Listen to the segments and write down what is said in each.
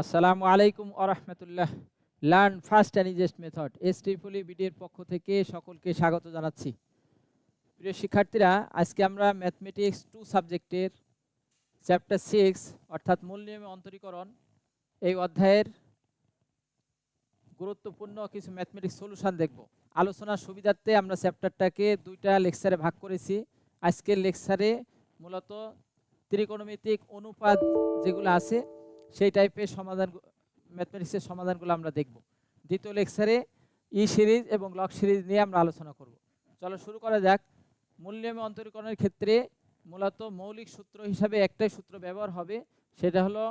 আসসালামু আলাইকুম আরহামতুল্লাহ learn first and easiest method S triple বিডির পক্ষ থেকে সকলকে স্বাগত জানাচ্ছি। প্রিয় শিক্ষার্থীরা, আজকে আমরা ম্যাথমেটিক্স টু সাবজেক্টের চ্যাপ্টার সিক্স অর্থাৎ মূল নিয়মে অন্তরীকরণ, এই অধ্যায়ের গুরুত্বপূর্ণ কিছু ম্যাথমেটিক্স সলিউশন দেখব। আলোচনার সুবিধার্থে আমরা চ্যাপ্টারটাকে দুইটা লেকচারে ভাগ করেছি। আজকের লেকচারে মূলত ত্রিকোণমিতিক অনুপাত যেগুলো আছে সেই টাইপের সমাধান ম্যাথমেটিক্সের সমাধানগুলো আমরা দেখব। দ্বিতীয় লেকচারে ই সিরিজ এবং লক সিরিজ নিয়ে আমরা আলোচনা করব। চলো শুরু করা যাক। মূল নিয়মে অন্তরীকরণের ক্ষেত্রে মূলত মৌলিক সূত্র হিসাবে একটাই সূত্র ব্যবহার হবে, সেটা হলো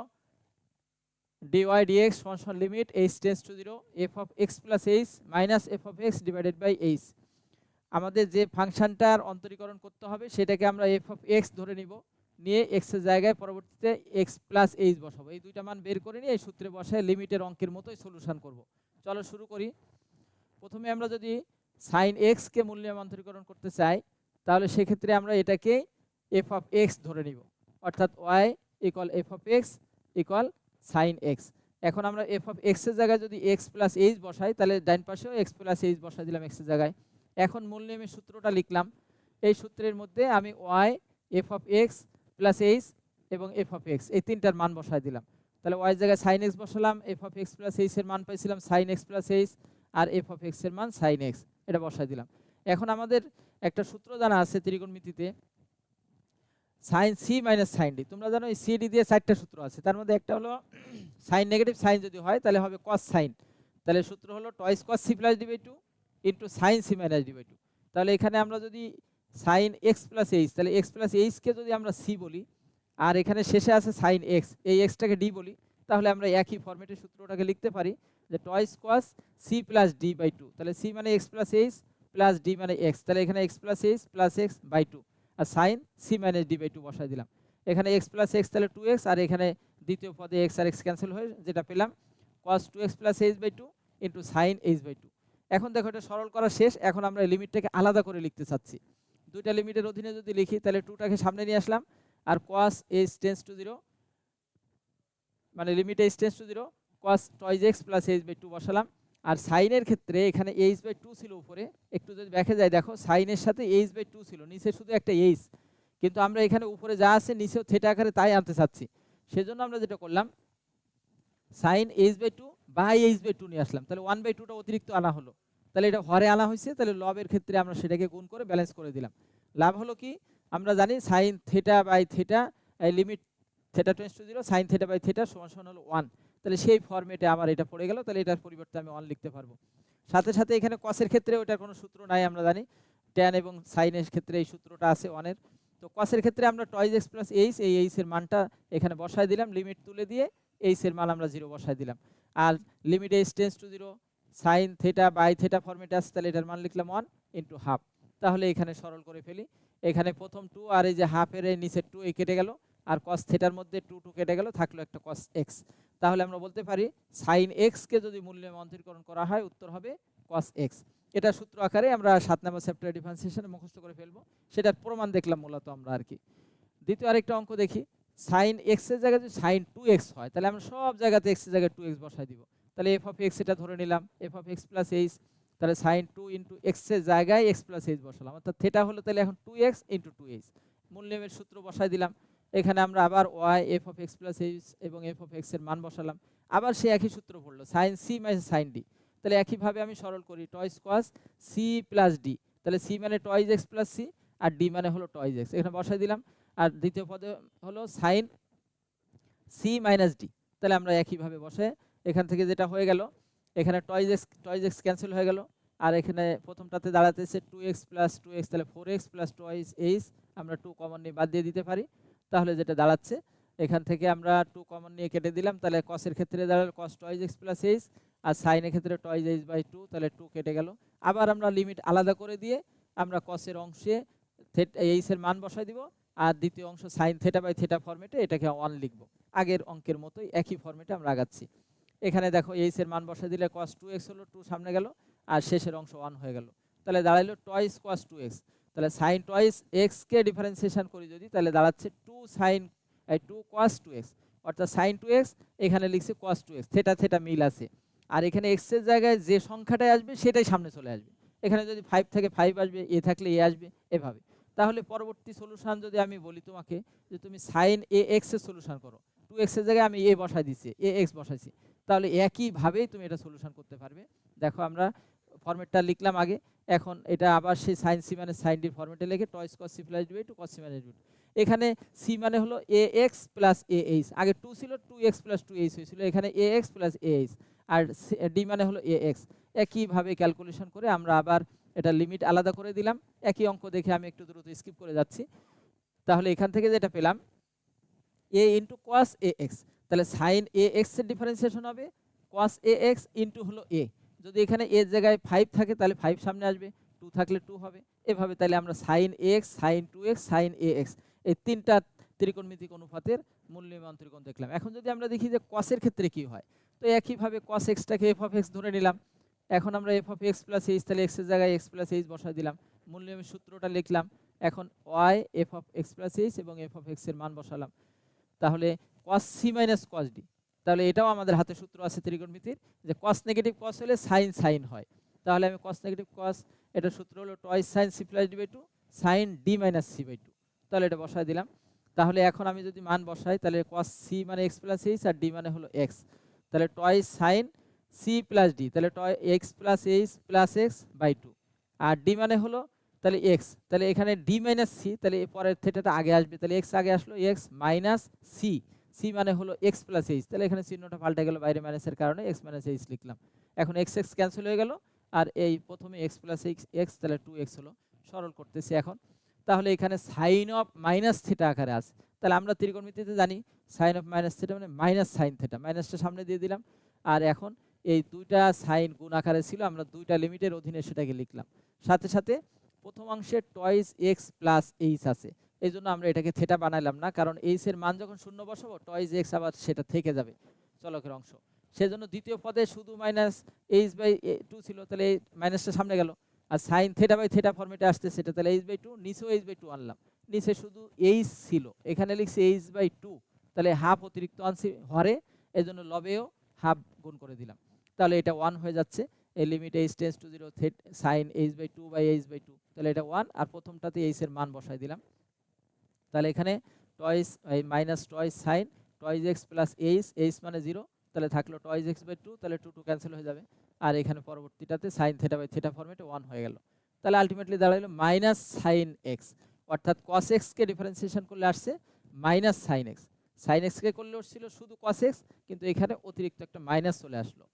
ডিওয়াই ডিএক্স সমান limit h tends to zero f of x plus h minus f of x divided by h আমাদের যে ফাংশনটার অন্তরীকরণ করতে হবে, সেটাকে আমরা এফ অফ এক্স ধরে নিব। নিয়ে এক্সের জায়গায় পরবর্তীতে এক্স প্লাস এইচ বসাবো। এই দুইটা মান বের করে নিয়ে এই সূত্রে বসায় লিমিটের অঙ্কের মতোই সলিউশন করব। চলো শুরু করি। প্রথমে আমরা যদি সাইন এক্সকে মূল্যান্তরীকরণ করতে চাই, তাহলে সেক্ষেত্রে আমরা এটাকে এফ অফ এক্স ধরে নিব। অর্থাৎ y equal f of x equal sine x এখন আমরা এফ অফ এক্সের জায়গায় যদি এক্স প্লাস এইচ বসাই, তাহলে ডাইন পাশেও এক্স প্লাস এইচ বসাই দিলাম এক্সের জায়গায়। এখন মূল সূত্রটা লিখলাম। এই সূত্রের মধ্যে আমি y f of x plus h এবং এফ অফ এক্স এই তিনটার মান বসাই দিলাম। তাহলে ওয়াই জায়গায় সাইন এক্স বসালাম এফ অফ এক্স প্লাস এইচের মান পাইছিলাম সাইন এক্স প্লাস এইচ আর এফ অফ এক্সের মান সাইন এক্স এটা বসাই দিলাম। এখন আমাদের একটা সূত্র জানা আছে ত্রিকোণমিতিতে sine C minus sine D তোমরা জানো এই সি ডি দিয়ে চারটা সূত্র আছে, তার মধ্যে একটা হলো সাইন নেগেটিভ সাইন যদি হয়, তাহলে হবে কস সাইন তাহলে সূত্র হলো twice cos C plus D two into sine C minus D by two তাহলে এখানে আমরা যদি সাইন এক্স প্লাস এইচ তাহলে এক্স প্লাস এইচকে যদি আমরা সি বলি, আর এখানে শেষে আছে সাইন এক্স এই এক্সটাকে ডি বলি, তাহলে আমরা একই ফর্মেটে সূত্রটাকে লিখতে পারি যে twice cos C plus D by two তাহলে সি মানে x plus h plus D মানে এক্স তাহলে এখানে x plus h plus x by two R sine C minus D by two বসাই দিলাম। এখানে এক্স প্লাস এক্স তাহলে two x আর এখানে দ্বিতীয় পদে এক্স আর এক্স ক্যান্সেল হয়ে যেটা পেলাম cos two x plus h by two into sine h by two এখন দেখো এটা সরল করা শেষ, এখন আমরা লিমিটটাকে আলাদা করে লিখতে চাচ্ছি। দুইটা লিমিটের অধীনে যদি লিখি, তাহলে টুটাকে সামনে নিয়ে আসলাম। আর cos h tends to zero মানে limit h tends to zero cos twice x plus h by two বসালাম। আর সাইনের ক্ষেত্রে এখানে এইচ বাই টু ছিল উপরে। একটু যদি দেখে যায়, দেখো, সাইনের সাথে এইচ বাই টু ছিল, নিচে শুধু একটা এইচ কিন্তু আমরা এখানে উপরে যা আছে, নিচেও থেটা আকারে তাই আনতে চাচ্ছি। সেজন্য আমরা যেটা করলাম sine h by two by h by two নিয়ে আসলাম। তাহলে ওয়ান বাই টুটা অতিরিক্ত আনা হলো। তাহলে এটা হরে আনা হয়েছে তাহলে লবের ক্ষেত্রে আমরা সেটাকে গুণ করে ব্যালেন্স করে দিলাম। লাভ হলো কি? আমরা জানি sine theta by theta limit theta tends to zero sine theta by theta সমান সমান হলো ওয়ান তাহলে সেই ফর্মেটে আমার এটা পড়ে গেল, তাহলে এটার পরিবর্তে আমি ওয়ান লিখতে পারব। সাথে সাথে এখানে কসের ক্ষেত্রে ওটার কোনো সূত্র নাই, আমরা জানি। ট্যান এবং সাইনের ক্ষেত্রে এই সূত্রটা আছে ওয়ানের তো কসের ক্ষেত্রে আমরা টয়েজ এক্স প্লাস এইচ এই এইচের মানটা এখানে বসায় দিলাম লিমিট তুলে দিয়ে এইচের মান আমরা জিরো বসায় দিলাম। আর limit h tends to zero sine theta by theta ফর্মেটে আসছে তাহলে এটার মান লিখলাম ওয়ান ইন্টু হাফ তাহলে এখানে সরল করে ফেলি। এখানে প্রথম টু আর এই যে হাফের নিচের টু এই কেটে গেল, আর কস থেটার মধ্যে টু টু কেটে গেল, থাকল একটা কস এক্স তাহলে আমরা বলতে পারি সাইন এক্সকে যদি মূল্যে অন্তরীকরণ করা হয়, উত্তর হবে কস এক্স এটা সূত্র আকারে আমরা সাত নম্বর চ্যাপ্টার ডিফারেন্সিয়েশনে মুখস্থ করে ফেলব। সেটার প্রমাণ দেখলাম মূলত আমরা আর কি। দ্বিতীয় আরেকটা অঙ্ক দেখি। সাইন এক্সের জায়গায় যদি সাইন টু এক্স হয়, তাহলে আমরা সব জায়গাতে এক্সের জায়গায় টু এক্স বসাই দিব। তাহলে এফ অফ এক্স এটা ধরে নিলাম f of x plus h তাহলে সাইন টু ইন্টু এক্সের জায়গায় এক্স প্লাস এইচ বসালাম। অর্থাৎ থেটা হলো তাহলে এখন two x into two h মূল নিয়মের সূত্র বসাই দিলাম। এখানে আমরা আবার y f of x plus h এবং এফ অফ এক্সের মান বসালাম। আবার সে একই সূত্র পড়ল sine C minus sine D তাহলে একইভাবে আমি সরল করি twice cos C plus D তাহলে সি মানে টয়েজ এক্স প্লাস সি আর ডি মানে হলো টয়েজ এক্স এখানে বসাই দিলাম। আর দ্বিতীয় পদে হলো সাইন সি মাইনাস ডি তাহলে আমরা একইভাবে বসে এখান থেকে যেটা হয়ে গেল, এখানে twice x twice x cancel হয়ে গেল। আর এখানে প্রথমটাতে দাঁড়াতেছে two x plus two x তাহলে four x plus twice h আমরা টু কমন নিয়ে বাদ দিয়ে দিতে পারি। তাহলে যেটা দাঁড়াচ্ছে, এখান থেকে আমরা টু কমন নিয়ে কেটে দিলাম, তাহলে কসের ক্ষেত্রে দাঁড়াল cos twice x plus h আর সাইনের ক্ষেত্রে টয়েজ এইচ বাই টু তাহলে টু কেটে গেল। আবার আমরা লিমিট আলাদা করে দিয়ে আমরা কসের অংশে এইচের মান বসাই দিব, আর দ্বিতীয় অংশ সাইন থেটা বাই থেটা ফর্মেটে এটাকে ওয়ান লিখব। আগের অঙ্কের মতোই একই ফর্মেটে আমরা আগাচ্ছি। এখানে দেখো এইচের মান বসাই দিলে কস টু এক্স হলো টু সামনে গেল, আর শেষের অংশ ওয়ান হয়ে গেল। তাহলে দাঁড়াইলো টয়েস কস টু এক্স তাহলে সাইন টয়েস এক্সকে ডিফারেন্সিয়েশন করি যদি, তাহলে দাঁড়াচ্ছে two sine two cos two x অর্থাৎ সাইন টু এক্স এখানে লিখছি cos two x theta theta মিল আছে। আর এখানে এক্সের জায়গায় যে সংখ্যাটাই আসবে, সেটাই সামনে চলে আসবে। এখানে যদি ফাইভ থেকে ফাইভ আসবে এ থাকলে এ আসবে, এভাবে। তাহলে পরবর্তী সলিউশন যদি আমি বলি তোমাকে, যে তুমি সাইন এ এক্সের সলিউশন করো টু এক্সের জায়গায় আমি এ বসাই দিচ্ছি এ এক্স বসাইছি। তাহলে একইভাবেই তুমি এটা সলিউশন করতে পারবে। দেখো আমরা ফর্মেটটা লিখলাম আগে, এখন এটা আবার সেই সাইন সি মানে সাইন ডি ফর্মেটে লিখে twice cos c plus d two cos c মানে এখানে সি মানে হলো a x plus a h আগে টু ছিল two x plus two h হয়েছিল, এখানে a x plus a h R D মানে হলো এ এক্স একইভাবে ক্যালকুলেশন করে আমরা আবার এটা লিমিট আলাদা করে দিলাম। একই অঙ্ক দেখে আমি একটু দ্রুত স্কিপ করে যাচ্ছি। তাহলে এখান থেকে যেটা পেলাম a into cos a x তাহলে সাইন এ এক্সের ডিফারেন্সিয়েশন হবে কস এ এক্স ইন্টু হলো এ যদি এখানে এর জায়গায় ফাইভ থাকে, তাহলে ফাইভ সামনে আসবে টু থাকলে টু হবে। এভাবে তাহলে আমরা sine x sine two x sine a x এই তিনটা ত্রিকোণমিতিক অনুপাতের মূল্যমান ত্রিকোণ দেখলাম। এখন যদি আমরা দেখি যে কসের ক্ষেত্রে কি হয়, তো একইভাবে কস এক্সটাকে এফ অফ এক্স ধরে নিলাম। এখন আমরা f of x plus h তাহলে এক্সের জায়গায় এক্স প্লাস এইচ বসাই দিলাম। মূল্যমের সূত্রটা লিখলাম, এখন y f of x plus h এবং এফ অফ এক্সের মান বসালাম। তাহলে cos c minus cos d তাহলে এটাও আমাদের হাতে সূত্র আছে ত্রিকোণমিতির, যে কস নেগেটিভ কস হলে সাইন সাইন হয়। তাহলে আমি কস নেগেটিভ কস এটা সূত্র হলো twice sine c plus d by two sine d minus c by two তাহলে এটা বসাই দিলাম। তাহলে এখন আমি যদি মান বসাই, তাহলে কস সি মানে এক্স প্লাস এইচ আর ডি মানে হলো এক্স তাহলে twice sine c plus d তাহলে twice x plus h plus x by two R D মানে হলো তাহলে এক্স তাহলে এখানে ডি মাইনাস সি তাহলে পরের থেটাটা আগে আসবে। তাহলে এক্স আগে আসলো এক্স মাইনাস সি সি মানে হলো এক্স প্লাস এইচ তাহলে এখানে চিহ্নটা পাল্টে গেল বাইরে মাইনাসের কারণে এক্স মাইনাস এইচ লিখলাম। এখন এক্স এক্স ক্যান্সেল হয়ে গেল, আর এই প্রথমে এক্স প্লাস এক্স এক্স তাহলে টু এক্স হলো। সরল করতেছি এখন। তাহলে এখানে সাইন অফ মাইনাস থেটা আকারে আছে। তাহলে আমরা ত্রিকোণমিতিতে জানি সাইন অফ মাইনাস থিটা মানে মাইনাস সাইন থেটা মাইনাসটা সামনে দিয়ে দিলাম। আর এখন এই দুইটা সাইন গুণ আকারে ছিল, আমরা দুইটা লিমিটের অধীনে সেটাকে লিখলাম। সাথে সাথে প্রথম অংশে টয়েস এক্স প্লাস এইচ আছে। এই জন্য আমরা এটাকে থেটা বানাইলাম না, কারণ এইচ এর মান যখন শূন্য বসাবো টয়েস এক্স আবার সেটা থেকে যাবে চলকের অংশ। সেজন্য দ্বিতীয় পদে শুধু মাইনাস এইচ বাই টু ছিল, তাহলে এই মাইনাসটা সামনে গেল। আর সাইন থেটা বাই থেটা ফর্মেটে আসছে সেটা তাহলে এইচ বাই টু নিচেও এইচ বাই টু আনলাম। নিচে শুধু এইচ ছিল, এখানে লিখছি এইচ বাই টু তাহলে হাফ অতিরিক্ত আনছি হরে এই জন্য লবেও হাফ গুণ করে দিলাম। তাহলে এটা ওয়ান হয়ে যাচ্ছে এই limit h tends to zero theta sine h by two by h by two তাহলে এটা ওয়ান আর প্রথমটাতে এইচ এর মান বসাই দিলাম। তাহলে এখানে টয়েস এই minus twice sine twice x plus h h মানে জিরো তাহলে থাকল টয়েস এক্স বাই টু তাহলে টু টু ক্যান্সেল হয়ে যাবে। আর এখানে পরবর্তীটাতে সাইন থেটা বাই থেটা ফর্মেটে ওয়ান হয়ে গেল। তাহলে আলটিমেটলি দাঁড়াল মাইনাস সাইন এক্স অর্থাৎ কস এক্সকে ডিফারেন্সিয়েশন করলে আসছে মাইনাস সাইন এক্স সাইন এক্সকে করলে ছিল শুধু কস এক্স কিন্তু এখানে অতিরিক্ত একটা মাইনাস চলে আসলো।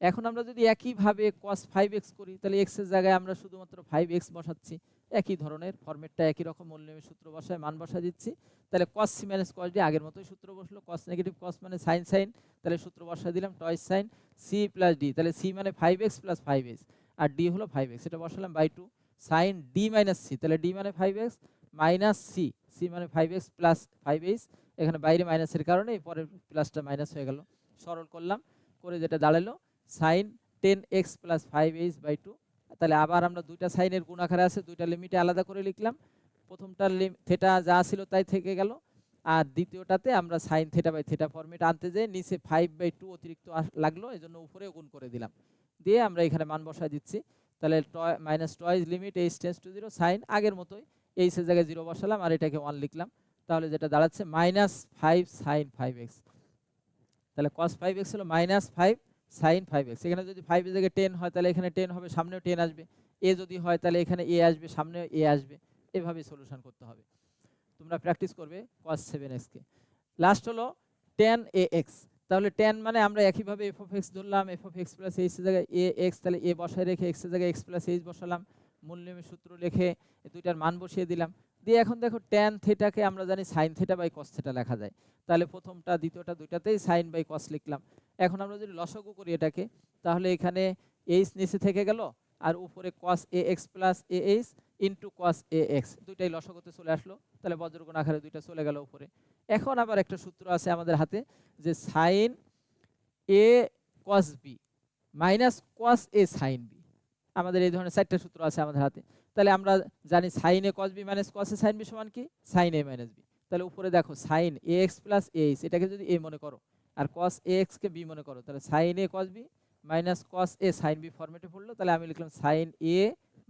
এখন আমরা যদি একইভাবে কস ফাইভ এক্স করি, তাহলে এক্সের জায়গায় আমরা শুধুমাত্র ফাইভ এক্স বসাচ্ছি। একই ধরনের ফর্মেটটা একই রকম মূল্যের সূত্র বসায়, মান বসা দিচ্ছি। তাহলে cos c minus cos d আগের মতোই সূত্র বসল কস নেগেটিভ কস মানে সাইন সাইন তাহলে সূত্র বসায় দিলাম twice sine c plus d তাহলে সি মানে five x plus five x আর ডি হলো ফাইভ এক্স এটা বসালাম by two sine d minus c তাহলে ডি মানে five x minus c c মানে five x plus five h এখানে বাইরে মাইনাসের কারণে, পরের প্লাসটা মাইনাস হয়ে গেল। সরল করলাম, করে যেটা দাঁড়াল sine ten x plus five h by two তাহলে আবার আমরা দুইটা সাইনের গুণ আকারে আছে, দুইটা লিমিটে আলাদা করে লিখলাম। প্রথমটার থেটা যা ছিল তাই থেকে গেল। আর দ্বিতীয়টাতে আমরা sine theta by theta format আনতে যাই নিচে ফাইভ বাই টু অতিরিক্ত লাগল এই জন্য উপরেও গুণ করে দিলাম। দিয়ে আমরা এখানে মান বসায় দিচ্ছি। তাহলে twice minus twice limit h tends to zero sine আগের মতোই। এইচের জায়গায় জিরো বসালাম আর এটাকে ওয়ান লিখলাম। তাহলে যেটা দাঁড়াচ্ছে minus five sine five x তাহলে কস ফাইভ এক্স হলো minus five sine five x এখানে যদি ফাইভের জায়গায় টেন হয়, তাহলে এখানে টেন হবে, সামনেও টেন আসবে। এ যদি হয়, তাহলে এখানে এ আসবে, সামনেও এ আসবে। এভাবে সলিউশন করতে হবে। তোমরা প্র্যাকটিস করবে কস সেভেন এক্সকে লাস্ট হলো টেন এ এক্স তাহলে টেন মানে আমরা একইভাবে এফ অফ এক্স ধরলাম এফ অফ এক্স প্লাস এইচের জায়গায় এ এক্স তাহলে এ বসায় রেখে এক্সের জায়গায় এক্স প্লাস এইচ বসালাম। মূল্যমের সূত্র লিখে দুইটার মান বসিয়ে দিলাম। দিয়ে এখন দেখো ট্যান থেটাকে আমরা জানি sine theta by cos theta লেখা যায়। তাহলে প্রথমটা, দ্বিতীয়টা দুইটাতেই সাইন বাই কস লিখলাম। এখন আমরা যদি লসগু করি এটাকে, তাহলে এখানে এইচ নিচে থেকে গেল, আর উপরে cos a x plus a h into cos a x দুইটাই লসগতে চলে আসলো। তাহলে বজ্রগুণ আকারে দুইটা চলে গেল উপরে। এখন আবার একটা সূত্র আছে আমাদের হাতে যে sine a cos b minus cos a sine b আমাদের এই ধরনের চারটা সূত্র আছে আমাদের হাতে। তাহলে আমরা জানি sine a cos b minus cos a sine b সমান কি? সাইন এ মাইনাস বি তাহলে উপরে দেখো sine a x plus h এটাকে যদি এ মনে করো, আর কস এ এক্সকে বি মনে করো, তাহলে sine a cos b minus cos a sine b ফর্মেটে পড়ল, তাহলে আমি লিখলাম সাইন এ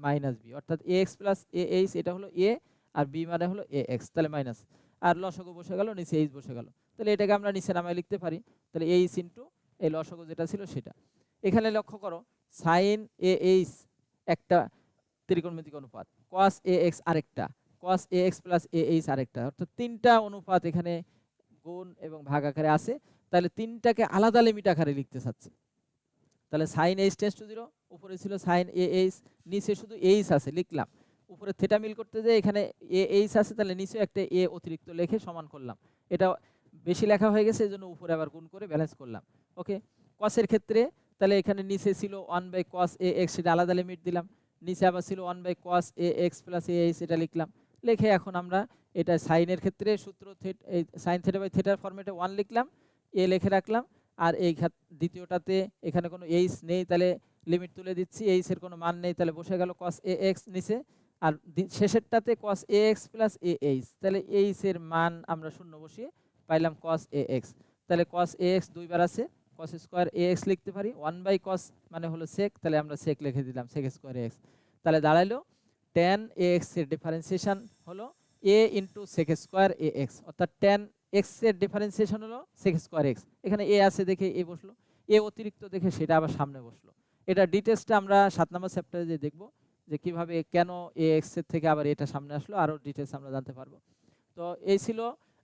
মাইনাস বি অর্থাৎ a x plus a h এটা হলো এ আর বি মানে হলো এ এক্স তাহলে মাইনাস আর লসগু বসে গেল, নিচে এইচ বসে গেল। তাহলে এটাকে আমরা নিচে নামায় লিখতে পারি, তাহলে এইচ ইন্টু এই লসগু যেটা ছিল সেটা। এখানে লক্ষ্য করো সাইন এ এইচ একটা ত্রিকোণমিতিক অনুপাত। কস এ এক্স আরেকটা cos a x plus a h আরেকটা। অর্থাৎ তিনটা অনুপাত এখানে গুণ এবং ভাগ আকারে আছে। তাহলে তিনটাকে আলাদা লিমিট আকারে লিখতে চাচ্ছি। তাহলে sine h tends to zero উপরে ছিল সাইন এ এইচ নিচে শুধু এইচ আছে, লিখলাম। উপরে থেটা মিল করতে যে এখানে এ এইচ আছে, তাহলে নিচে একটা এ অতিরিক্ত লিখে সমান করলাম। এটা বেশি লেখা হয়ে গেছে এই জন্য উপরে আবার গুণ করে ব্যালেন্স করলাম। ওকে কসের ক্ষেত্রে, তাহলে এখানে নিচে ছিল one by cos a x সেটা আলাদা লিমিট দিলাম। নিচে আবার ছিল one by cos a x plus a h এটা লিখলাম। লিখে এখন আমরা এটা সাইনের ক্ষেত্রে সূত্র এই সাইন থেটা বাই থেটার ফর্মেটে ওয়ান লিখলাম, এ লিখে রাখলাম, আর এই দ্বিতীয়টাতে এখানে কোনো এইচ নেই, তাহলে লিমিট তুলে দিচ্ছি এইচ এর কোনো মান নেই, তাহলে বসে গেল কস এ এক্স নিচে, আর শেষেরটাতে cos a x plus a h তাহলে এইচ এর মান আমরা শূন্য বসিয়ে পাইলাম কস এ এক্স তাহলে কস এ এক্স দুইবার আছে কস স্কোয়ার এ এক্স লিখতে পারি। ওয়ান বাই কস মানে হলো সেক তাহলে আমরা সেক লিখে দিলাম সেক স্কোয়ার এক্স তাহলে দাঁড়াইলো টেন এ এক্সের ডিফারেন্সিয়েশন হলো a into sec square a x অর্থাৎ টেন এক্সের ডিফারেন্সিয়েশন হলো সেক স্কোয়ার এক্স এখানে এ আছে দেখে এ বসল এ অতিরিক্ত দেখে সেটা আবার সামনে বসল। এটা ডিটেলসটা আমরা সাত নম্বর চ্যাপ্টারে যে দেখব, যে কীভাবে কেন এ এক্সের থেকে আবার এটা সামনে আসলো, আরও ডিটেলস আমরা জানতে পারব। তো এই ছিল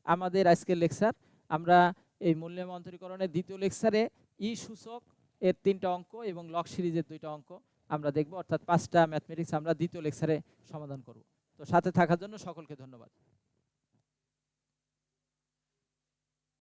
আমাদের আজকের লেকচার আমরা এই মূল্যায়ন অন্তরীকরণের দ্বিতীয় লেকচারে ই সূচক এর তিনটা অঙ্ক এবং লক সিরিজের দুইটা অঙ্ক আমরা দেখব। অর্থাৎ পাঁচটা ম্যাথমেটিক্স আমরা দ্বিতীয় লেকচারে সমাধান করব। তো সাথে থাকার জন্য সকলকে ধন্যবাদ।